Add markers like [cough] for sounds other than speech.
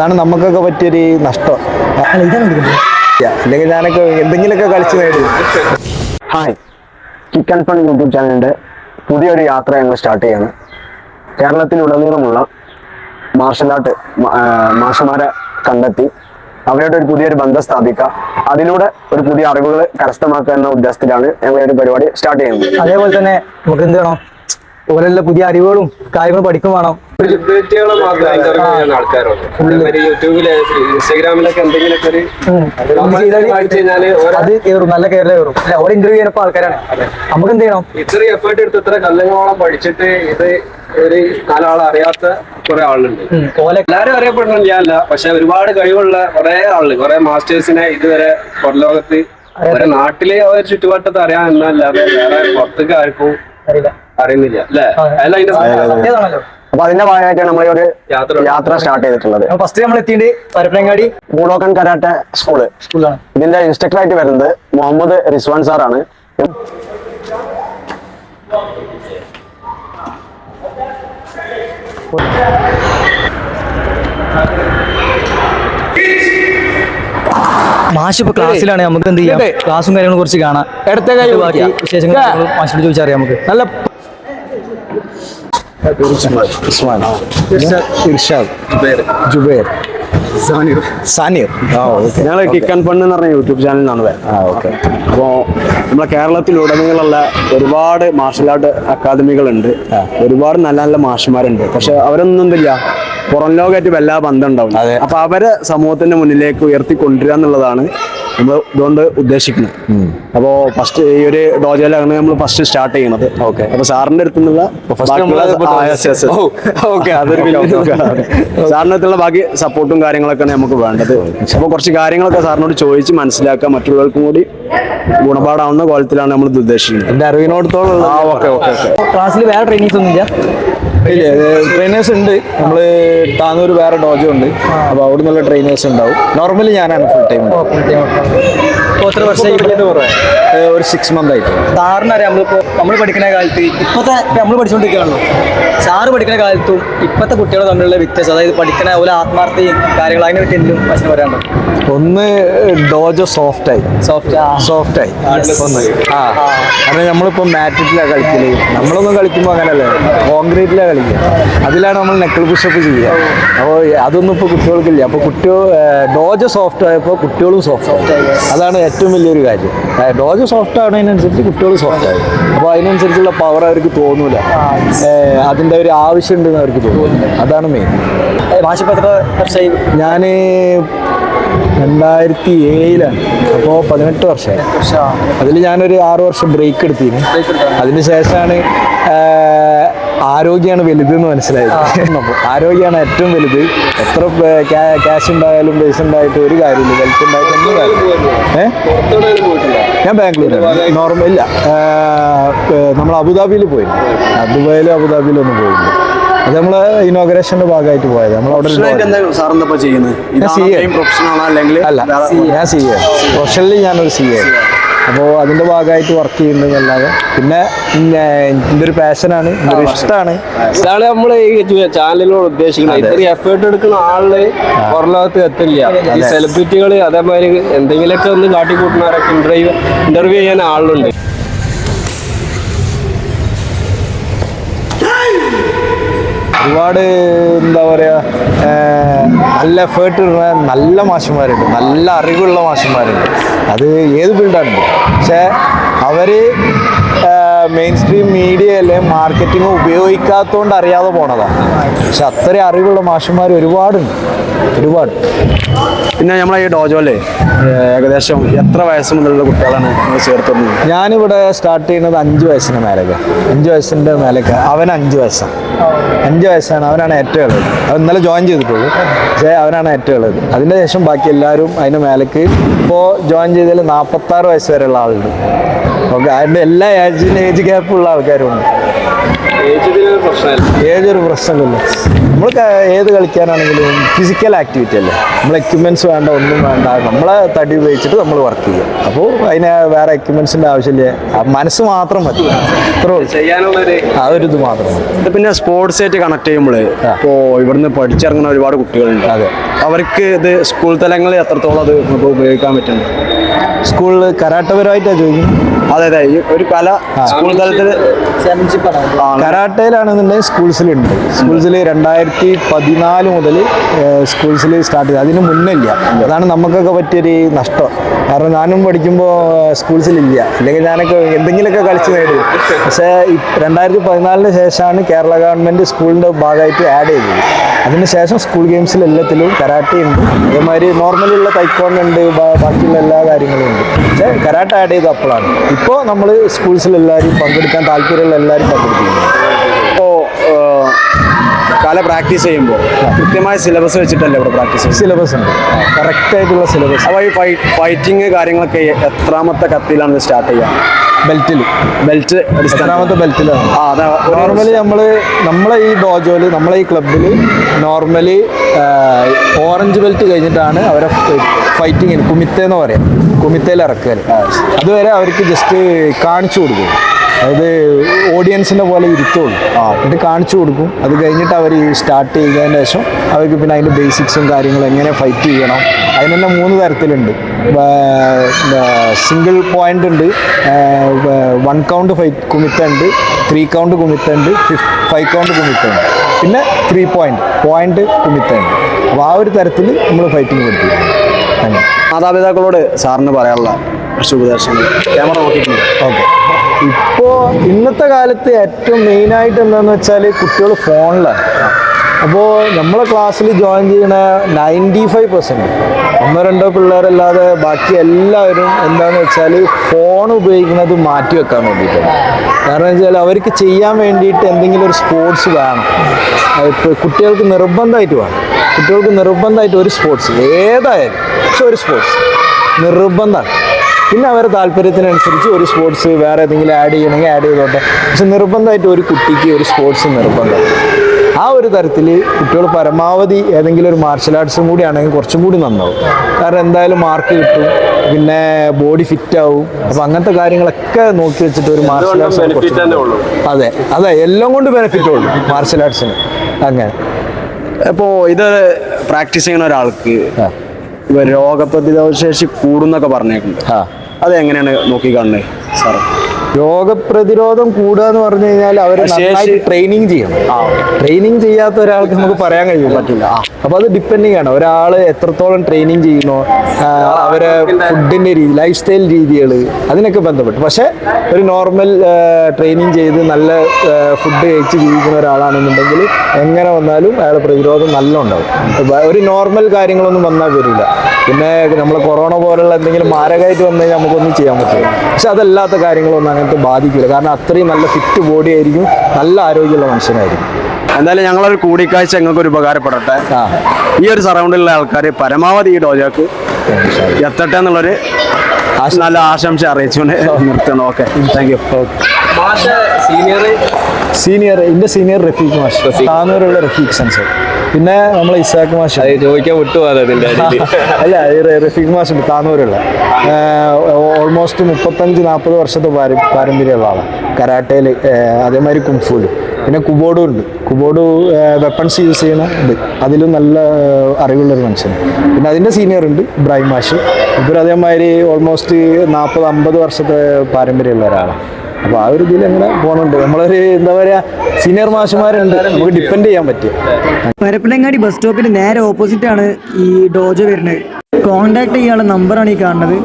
അതാണ് നമുക്കൊക്കെ പറ്റിയൊരു നഷ്ടം. അല്ലെങ്കിൽ ഞാനൊക്കെ എന്തെങ്കിലുമൊക്കെ കളിച്ചു നേടും. ഹായ് ചിക്കൻ ഫൺ യൂട്യൂബ് ചാനലിന്റെ പുതിയൊരു യാത്ര ഞങ്ങൾ സ്റ്റാർട്ട് ചെയ്യാണ്. കേരളത്തിലുടനീളമുള്ള മാർഷൽ ആർട്ട് മാഷന്മാരെ കണ്ടെത്തി. അവരോട് ഒരു പുതിയൊരു ബന്ധം സ്ഥാപിക്കുക. അതിലൂടെ ഒരു പുതിയ അറിവുകൾ കരസ്ഥമാക്കുക എന്ന ഉദ്ദേശത്തിലാണ് ഞങ്ങൾ ഈ ഒരു പരിപാടി സ്റ്റാർട്ട് ചെയ്യുന്നത്. അതേപോലെ തന്നെ നമുക്ക് എന്ത് വേണം? ഓരെല്ലാം പുതിയ അറിവുകളും കാര്യങ്ങളും പഠിക്കും വേണം. ഓരോ അത് കയറും നല്ല കേരള കയറും അല്ല ഓരോ ഇന്റർവ്യൂ ചെയ്യുന്ന ആൾക്കാരാണ്. നമുക്ക് എന്ത് ചെയ്യണം? ഇത്രയും എഫേർട്ട് എടുത്ത് ഇത്ര കല്ലങ്ങളോളം പഠിച്ചിട്ട് ഇത് ഒരു നാലാൾ അറിയാത്ത കുറെ ആളുണ്ട്. എല്ലാരും അറിയപ്പെടണം ഞാനല്ല പക്ഷെ ഒരുപാട് കഴിവുള്ള കുറെ ആളുകൾ കുറെ മാസ്റ്റേഴ്സിനെ ഇതുവരെ പുറലോകത്ത് ഒരു നാട്ടിലെ ഒരു ചുറ്റുവട്ടത്ത് അറിയാൻ എന്നല്ലാതെ വേറെ പുറത്തേക്ക് ആർക്കും അറിയില്ല. അറിയുന്നില്ല അല്ലേ? അതെ. അല്ല അതിന്റെ സത്യമാണല്ലോ അപ്പൊ അതിന്റെ ഭാഗമായിട്ടാണ് നമ്മൾ ഒരു യാത്ര യാത്ര സ്റ്റാർട്ട് ചെയ്തിട്ടുള്ളത്. ഫസ്റ്റ് നമ്മൾ എത്തിയിട്ട് പരപ്പനങ്ങാടി. ബൂഡോക്കൻ karate school. സ്കൂളാണ് ഇതിന്റെ ഇൻസ്ട്രക്ടർ ആയിട്ട് വരുന്നത് മുഹമ്മദ് റിസ്വാൻ സാറാണ്. മാഷ് ഇപ്പൊ ക്ലാസ്സിലാണ് നമുക്ക് എന്ത് ചെയ്യാം? ക്ലാസ്സും കാര്യങ്ങളും കുറച്ച് കാണാം. ഇടത്തെ കാര്യം. വിശേഷങ്ങൾ മാഷിനോട് ചോദിച്ചറിയാം നമുക്ക്. നല്ല ഉസ്മാൻ. ഇർഷാദ്. ജുബൈർ. സാനിർ. ഞങ്ങൾ കിക്ക് ആൻഡ് ഫണ്ട് എന്ന് പറഞ്ഞ യൂട്യൂബ് ചാനലിനാണ് വരുന്നത് അപ്പോൾ നമ്മളെ കേരളത്തിലുടനീളമുള്ള ഒരുപാട് മാർഷൽ ആർട്ട് അക്കാദമികളുണ്ട് ഒരുപാട് നല്ല നല്ല മാഷന്മാരുണ്ട് പക്ഷെ അവരൊന്നും എന്തില്ല? പുറം ലോകമായിട്ട് വല്ലാ ബന്ധം ഉണ്ടാവും അപ്പൊ അവരെ സമൂഹത്തിന്റെ മുന്നിലേക്ക് ഉയർത്തി കൊണ്ടുവരിക എന്നുള്ളതാണ് നമ്മൾ ഇതുകൊണ്ട് ഉദ്ദേശിക്കുന്നത്. അപ്പോൾ ഫസ്റ്റ് ഈ ഒരു ഡോജയിലാണ് നമ്മൾ ഫസ്റ്റ് സ്റ്റാർട്ട് ചെയ്യുന്നത് ഓക്കെ. അപ്പൊ സാറിന്റെ അടുത്ത് നിന്നുള്ള ഓക്കെ അതൊരു സാറിന്റെ അടുത്തുള്ള ബാക്കി സപ്പോർട്ടും കാര്യങ്ങളൊക്കെയാണ് നമുക്ക് വേണ്ടത്. അപ്പോൾ കുറച്ച് കാര്യങ്ങളൊക്കെ സാറിനോട് ചോദിച്ച് മനസ്സിലാക്കാൻ മറ്റുള്ളവർക്കും കൂടി ഗുണപാടാവുന്ന കോലത്തിലാണ് നമ്മൾ ഇത് ഉദ്ദേശിക്കുന്നത്. എന്റെ അറിവിനോടത്തോളം ആ ഓക്കെ ഓക്കെ ഓക്കെ. ക്ലാസ്സിൽ വേറെ ട്രെയിനിങ്സ് ഒന്നും ഇല്ല ട്രെയിനേഴ്സ് ഉണ്ട്. നമ്മൾ താന്നൂർ വേറെ ഡോജോ ഉണ്ട് അപ്പോൾ അവിടെ നിന്നുള്ള ട്രെയിനേഴ്സ് ഉണ്ടാവും നോർമലി ഞാനാണ് ഫുൾ ടൈം എത്ര വർഷമായി? ഒരു സിക്സ് മന്ത് ആയിട്ട്. സാറിന് അറിയാം. നമ്മളിപ്പോ നമ്മൾ പഠിക്കുന്ന കാലത്ത് ഇപ്പത്തെ നമ്മൾ പഠിച്ചുകൊണ്ടിരിക്കുകയാണല്ലോ സാറ് പഠിക്കുന്ന കാലത്തും ഇപ്പത്തെ കുട്ടികൾ തമ്മിലുള്ള വ്യത്യാസം അതായത് പഠിക്കുന്ന ഒരു ആത്മാർത്ഥയും കാര്യങ്ങൾ അതിനെ പറ്റി എന്തും പ്രശ്നം പറയാനുണ്ടോ? ഒന്ന് ഡോജോ സോഫ്റ്റ് ആയി. സോഫ്റ്റ് സോഫ്റ്റ് ആയി. ഒന്ന് ആ. കാരണം നമ്മളിപ്പോൾ മാറ്റിട്ടിലാണ് കളിക്കൽ. നമ്മളൊന്നും കളിക്കുമ്പോൾ അങ്ങനല്ലേ. കോൺക്രീറ്റിലാണ് കളിക്കുക അതിലാണ് നമ്മൾ നെക്കിൾ പുഷപ്പ് ചെയ്യുക അപ്പോൾ അതൊന്നും ഇപ്പോൾ കുട്ടികൾക്കില്ല. അപ്പോൾ കുട്ടികൾ ഡോജ സോഫ്റ്റ് ആയപ്പോൾ കുട്ടികളും സോഫ്റ്റ് ആയി. അതാണ് ഏറ്റവും വലിയൊരു കാര്യം. ഡോജ സോഫ്റ്റ് ആവുന്നതിനനുസരിച്ച് കുട്ടികൾ സോഫ്റ്റ് ആയി. അപ്പോൾ അതിനനുസരിച്ചുള്ള പവർ അവർക്ക് തോന്നൂല. അതിന്റെ ഒരു ആവശ്യം ഉണ്ടെന്ന് അവർക്ക് തോന്നുന്നു അതാണ് മെയിൻ ഞാൻ രണ്ടായിരത്തി ഏഴിലാണ്. അപ്പോൾ പതിനെട്ട് വർഷമായി. അതിൽ ഞാനൊരു ആറു വർഷം ബ്രേക്ക് എടുത്തിരുന്നു അതിന് ശേഷമാണ് ആരോഗ്യമാണ് വലുത് എന്ന് മനസ്സിലായത് ആരോഗ്യമാണ് ഏറ്റവും വലുത്? എത്ര ക്യാഷ് ഉണ്ടായാലും പൈസ ഉണ്ടായിട്ട് ഒരു കാര്യമില്ല. ഹെൽത്ത് ഉണ്ടായിട്ട് ഒന്നും ഞാൻ ബാംഗ്ലൂരാണ്. നോർമൽ ഇല്ല. നമ്മൾ അബുദാബിയിൽ പോയി ദുബായിലും അബുദാബിയിലും ഒന്നും പോയില്ല. അത് നമ്മൾ ഇനോഗ്രേഷന്റെ ഭാഗമായിട്ട് പോയത്. നമ്മൾ അവിടെ ചെയ്യുന്നത്? പ്രൊഫഷനാണോ അല്ലെങ്കിൽ അല്ല ഞാൻ സി എ പ്രൊഫഷണലി ഞാനൊരു സി എ അപ്പോൾ അതിന്റെ ഭാഗമായിട്ട് വർക്ക് ചെയ്യുന്നതല്ലാതെ പിന്നെ എന്റെ ഒരു പാഷനാണ് ഒരു ഇഷ്ടമാണ് ഇതാണ് നമ്മൾ ഈ ചാനലിനോട് ഉദ്ദേശിക്കുന്നത്. ഇത്രയും എഫേർട്ട് എടുക്കുന്ന ആൾ പുറലോകത്ത് എത്തില്ല. ഈ സെലിബ്രിറ്റികൾ അതേമാതിരി എന്തെങ്കിലുമൊക്കെ ഒന്ന് കാട്ടിക്കൂട്ടുന്നവരൊക്കെ ഇന്റർവ്യൂ ഇന്റർവ്യൂ ചെയ്യാൻ ആളുണ്ട്. ഒരുപാട് എന്താ പറയുക നല്ല എഫേർട്ട് ഇടുന്ന നല്ല മാഷന്മാരുണ്ട്. നല്ല അറിവുള്ള മാഷന്മാരുണ്ട്. അത് ഏത് ഫീൽഡാണ് പക്ഷേ അവർ മെയിൻ സ്ട്രീം മീഡിയയിലെ മാർക്കറ്റിംഗ് ഉപയോഗിക്കാത്തതുകൊണ്ട് അറിയാതെ പോണതാണ് പക്ഷെ അത്രയും അറിവുള്ള മാഷന്മാർ ഒരുപാടുണ്ട്. ഒരുപാട്. പിന്നെ നമ്മളെ ഈ ഡോജോലെ ഏകദേശം എത്ര വയസ്സ് മുതലുള്ള കുട്ടികളാണ് ചേർത്തുന്നത്? ഞാനിവിടെ സ്റ്റാർട്ട് ചെയ്യുന്നത് അഞ്ച് വയസ്സിന് മേലേക്ക്. അഞ്ച് വയസ്സിന്റെ മേലേക്ക്. അവൻ അഞ്ച് വയസ്സാണ്. അഞ്ച് വയസ്സാണ് അവനാണ് ഏറ്റവും ഉള്ളത് അവൻ ഇന്നലെ ജോയിൻ ചെയ്തിട്ടുള്ളൂ. പക്ഷേ അവനാണ് ഏറ്റവും ഉള്ളത് അതിന്റെ ശേഷം ബാക്കി എല്ലാവരും അതിന്റെ മേലേക്ക്. ഇപ്പോൾ ജോയിൻ ചെയ്തതിൽ നാൽപ്പത്താറ് വയസ്സ് വരെയുള്ള ആളുണ്ട്. അതിന്റെ എല്ലാ ഏജിന് ഏജ് ഗ്യാപ്പുള്ള ആൾക്കാരുണ്ട് ഏജിന് പ്രശ്നമല്ല. ഏതൊരു പ്രശ്നമില്ല. നമ്മൾ ഏത് കളിക്കാനാണെങ്കിലും ഫിസിക്കൽ ആക്ടിവിറ്റി അല്ലേ? നമ്മൾ എക്യുപ്മെന്റ്സ് വേണ്ട ഒന്നും വേണ്ട നമ്മളെ തടി ഉപയോഗിച്ചിട്ട് നമ്മൾ വർക്ക് ചെയ്യുക. അപ്പോൾ അതിന് വേറെ എക്യുപ്മെന്റ്സിന്റെ ആവശ്യമില്ല. മനസ്സ് മാത്രം മതി. ആ ഒരു ഇത് മാത്രം പിന്നെ സ്പോർട്സ് ആയിട്ട് കണക്ട് ചെയ്യുമ്പോൾ ഇപ്പോൾ ഇവിടുന്ന് പഠിച്ചിറങ്ങുന്ന ഒരുപാട് കുട്ടികളുണ്ട്. അതെ. അവർക്ക് ഇത് സ്കൂൾ തലങ്ങളിൽ എത്രത്തോളം അത് ഉപയോഗിക്കാൻ പറ്റുന്നുണ്ട്? സ്കൂളിൽ കരാട്ടപരമായിട്ടാണ് ചോദിക്കുന്നത് അതെ അതെ. ഒരു കല സ്കൂൾ തലത്തിൽ കരാട്ടയിലാണെന്നുണ്ടെങ്കിൽ സ്കൂൾസിലുണ്ട്. സ്കൂൾസിൽ രണ്ടായിരത്തി പതിനാല് മുതൽ സ്കൂൾസിൽ സ്റ്റാർട്ട് ചെയ്തു. അതിന് മുന്നേ ഇല്ല. അതാണ് നമുക്കൊക്കെ പറ്റിയൊരു നഷ്ടം. കാരണം ഞാനും പഠിക്കുമ്പോൾ സ്കൂൾസിലില്ല. അല്ലെങ്കിൽ ഞാനൊക്കെ എന്തെങ്കിലുമൊക്കെ കളിച്ച് നേടും. പക്ഷേ രണ്ടായിരത്തി പതിനാലിന് ശേഷമാണ് കേരള ഗവൺമെന്റ് സ്കൂളിന്റെ ഭാഗമായിട്ട് ആഡ് ചെയ്തത്. അതിന് ശേഷം സ്കൂൾ ഗെയിംസിൽ എല്ലാത്തിലും കരാട്ടെ ഉണ്ട്. അതേമാതിരി നോർമലുള്ള തൈക്കോണ്ട് ഉണ്ട് ബാക്കിയുള്ള എല്ലാ കാര്യങ്ങളും ഉണ്ട്. പക്ഷേ കരാട്ട ആഡ് ചെയ്ത് അപ്പോഴാണ്. ഇപ്പോൾ നമ്മൾ സ്കൂൾസിൽ എല്ലാവരും പങ്കെടുക്കാൻ താല്പര്യമുള്ള എല്ലാവരും പങ്കെടുക്കുന്നു ഇപ്പോൾ കല പ്രാക്ടീസ് ചെയ്യുമ്പോൾ കൃത്യമായ സിലബസ് വെച്ചിട്ടല്ലേ ഇവിടെ പ്രാക്ടീസ് സിലബസ് ഉണ്ട്. കറക്റ്റ് ആയിട്ടുള്ള സിലബസ് അപ്പോൾ ഈ ഫൈറ്റിങ് കാര്യങ്ങളൊക്കെ എത്രാമത്തെ കത്തിയിലാണ് സ്റ്റാർട്ട് ചെയ്യുക? ബെൽറ്റിൽ ബെൽറ്റ് അടിസ്ഥാന എത്രാമത്തെ ബെൽറ്റിലാണ് ആ അതാ നോർമലി നമ്മൾ നമ്മളെ ഈ ഡോജോയിൽ നമ്മളെ ഈ ക്ലബിൽ നോർമലി ഓറഞ്ച് ബെൽറ്റ് കഴിഞ്ഞിട്ടാണ് അവരെ ഫൈറ്റിങ്ങിന് കുമിത്തേന്ന് പറയാം. കുമിത്തയിൽ ഇറക്കുക അതുവരെ അവർക്ക് ജസ്റ്റ് കാണിച്ചു കൊടുക്കും. അതായത് ഓഡിയൻസിന്റെ പോലെ ഇരുത്തുള്ളൂ. ആ എന്നിട്ട് കാണിച്ചു കൊടുക്കും. അത് കഴിഞ്ഞിട്ട് അവർ സ്റ്റാർട്ട് ചെയ്തതിന് ശേഷം അവർക്ക് പിന്നെ അതിന്റെ ബേസിക്സും കാര്യങ്ങളും എങ്ങനെ ഫൈറ്റ് ചെയ്യണം. അതിന് തന്നെ മൂന്ന് തരത്തിലുണ്ട്. സിംഗിൾ പോയിന്റ് ഉണ്ട്. വൺ കൗണ്ട് ഫൈറ്റ് കുമിത്ത ഉണ്ട്. ത്രീ കൗണ്ട് കുമിത്ത ഉണ്ട്. ഫൈവ് കൗണ്ട് കുമിത്ത ഉണ്ട്. പിന്നെ ത്രീ പോയിന്റ് പോയിന്റ് കുമിത്ത ഉണ്ട്. അപ്പോൾ ആ ഒരു തരത്തിൽ നമ്മൾ ഫൈറ്റിംഗ് അങ്ങനെ. മാതാപിതാക്കളോട് സാറിന് പറയാനുള്ള കുറച്ച് ഉപദേശങ്ങൾ. ക്യാമറ നോക്കിയിട്ടുണ്ട്. ഓക്കെ. ഇപ്പോൾ ഇന്നത്തെ കാലത്ത് ഏറ്റവും മെയിനായിട്ട് എന്താണെന്ന് വെച്ചാൽ കുട്ടികൾ ഫോണിലാണ്. അപ്പോൾ നമ്മളെ ക്ലാസ്സിൽ ജോയിൻ ചെയ്യണ നയന്റി ഫൈവ് പെർസെന്റ് ഒന്നോ രണ്ടോ പിള്ളേരല്ലാതെ ബാക്കി എല്ലാവരും എന്താണെന്ന് വെച്ചാൽ ഫോൺ ഉപയോഗിക്കുന്നത് മാറ്റി വെക്കാൻ വേണ്ടിയിട്ടാണ്. കാരണം വെച്ചാൽ അവർക്ക് ചെയ്യാൻ വേണ്ടിയിട്ട് എന്തെങ്കിലും ഒരു സ്പോർട്സ് വേണം. ഇപ്പോൾ കുട്ടികൾക്ക് നിർബന്ധമായിട്ട് വേണം. കുട്ടികൾക്ക് നിർബന്ധമായിട്ട് ഒരു സ്പോർട്സ് ഏതായാലും ഒരു സ്പോർട്സ് നിർബന്ധമാണ്. പിന്നെ അവരുടെ താല്പര്യത്തിനനുസരിച്ച് ഒരു സ്പോർട്സ് വേറെ ഏതെങ്കിലും ആഡ് ചെയ്യണമെങ്കിൽ ആഡ് ചെയ്തോട്ടെ. പക്ഷെ നിർബന്ധമായിട്ട് ഒരു കുട്ടിക്ക് ഒരു സ്പോർട്സ് നിർബന്ധം. ആ ഒരു തരത്തിൽ കുട്ടികൾ പരമാവധി ഏതെങ്കിലും ഒരു മാർഷൽ ആർട്സും കൂടി ആണെങ്കിൽ കുറച്ചും കൂടി നന്നാവും. കാരണം എന്തായാലും മാർക്ക് കിട്ടും. പിന്നെ ബോഡി ഫിറ്റ് ആവും. അപ്പം അങ്ങനത്തെ കാര്യങ്ങളൊക്കെ നോക്കി വെച്ചിട്ട് ഒരു മാർഷൽ ആർട്സ്. അതെ. അതെ എല്ലാം കൊണ്ട് ബെനിഫിറ്റ് ഉള്ളൂ മാർഷൽ ആർട്സിന് അങ്ങനെ. അപ്പോൾ ഇത് പ്രാക്ടീസ് ചെയ്യുന്ന ഒരാൾക്ക് രോഗപ്രതിരോധ ശേഷി കൂടുന്നൊക്കെ പറഞ്ഞേക്കുന്നത് അതെങ്ങനെയാണ് നോക്കി കാണുന്നത് സാർ രോഗപ്രതിരോധം കൂടുക എന്ന് പറഞ്ഞു കഴിഞ്ഞാൽ അവർ ശേഷി- നന്നായിട്ട് ട്രെയിനിങ് ചെയ്യണം. ട്രെയിനിങ് ചെയ്യാത്ത ഒരാൾക്ക് നമുക്ക് പറയാൻ കഴിയും പറ്റില്ല അപ്പൊ അത് ഡിപ്പെൻഡിങ് ആണ്. ഒരാൾ എത്രത്തോളം ട്രെയിനിങ് ചെയ്യുന്നു അവരെ ഫുഡിന്റെ രീതി ലൈഫ് സ്റ്റൈൽ രീതികൾ അതിനൊക്കെ ബന്ധപ്പെട്ട്. പക്ഷെ ഒരു നോർമൽ ട്രെയിനിങ് ചെയ്ത് നല്ല ഫുഡ് കഴിച്ച് ജീവിക്കുന്ന ഒരാളാണെന്നുണ്ടെങ്കിൽ എങ്ങനെ വന്നാലും അയാളുടെ പ്രതിരോധം നല്ല ഉണ്ടാവും ഒരു നോർമൽ കാര്യങ്ങളൊന്നും വന്നാൽ വരില്ല. പിന്നെ നമ്മൾ കൊറോണ പോലുള്ള എന്തെങ്കിലും മാരകമായിട്ട് വന്നു കഴിഞ്ഞാൽ നമുക്കൊന്നും ചെയ്യാൻ പറ്റില്ല. പക്ഷെ അതല്ലാത്ത കാര്യങ്ങളൊന്നും അങ്ങനത്തെ ബാധിക്കില്ല. കാരണം അത്രയും നല്ല ഫിറ്റ് ബോഡി ആയിരിക്കും. നല്ല ആരോഗ്യമുള്ള മനുഷ്യനായിരിക്കും. എന്തായാലും ഞങ്ങളൊരു കൂടിക്കാഴ്ച ഞങ്ങൾക്ക് ഒരു ഉപകാരപ്പെടട്ടെ. ഈ ഒരു സറൗണ്ടിലുള്ള ആൾക്കാർ പരമാവധി ഈ ഡോജോക്ക് എത്തട്ടെ എന്നുള്ളൊരു നല്ല ആശംസ അറിയിച്ചുകൊണ്ട് നിർത്തണം okay. Thank you senior senior എന്റെ സീനിയർ റഫീഖ് മാഷ്. താനൂരുള്ള റഫീഖ് സെൻസർ പിന്നെ നമ്മളെ ഇസാഖ് മാഷ്. ചോദിക്കാൻ വിട്ടുപോകാതെ [laughs] അല്ല റഫീഖ് മാഷ് ഉണ്ട് താനൂരുള്ള. ഓൾമോസ്റ്റ് മുപ്പത്തഞ്ച് നാൽപ്പത് വർഷത്തെ പാര- പാരമ്പര്യമുള്ള ആളാണ് കരാട്ടയിൽ അതേമാതിരി കുംഫൂൽ. പിന്നെ കുബോഡും ഉണ്ട്. കുബോഡ് വെപ്പൺസ് യൂസ് ചെയ്യുന്ന ഇത്. അതിലും നല്ല അറിവുള്ളൊരു മനുഷ്യൻ പിന്നെ അതിന്റെ സീനിയർ ഉണ്ട് ഇബ്രാഹിം മാഷ്. ഇവർ അതേമാതിരി ഓൾമോസ്റ്റ് നാൽപ്പത് അമ്പത് വർഷത്തെ പാരമ്പര്യമുള്ള ഒരാളാണ്. അപ്പോൾ ആ ഒരു ഇതിൽ അങ്ങനെ പോകുന്നുണ്ട് നമ്മളൊരു എന്താ പറയാ സീനിയർ മാഷുമാരുണ്ട് നമുക്ക് ഡിപ്പെൻഡ് ചെയ്യാൻ പറ്റും. പരപ്പനങ്ങാടി ബസ് സ്റ്റോപ്പിന് നേരെ ഓപ്പോസിറ്റ് ആണ് ഈ ഡോജോ വരുന്നത്. കോണ്ടാക്ട് ചെയ്യാനുള്ള നമ്പറാണ് ഈ കാണുന്നത്.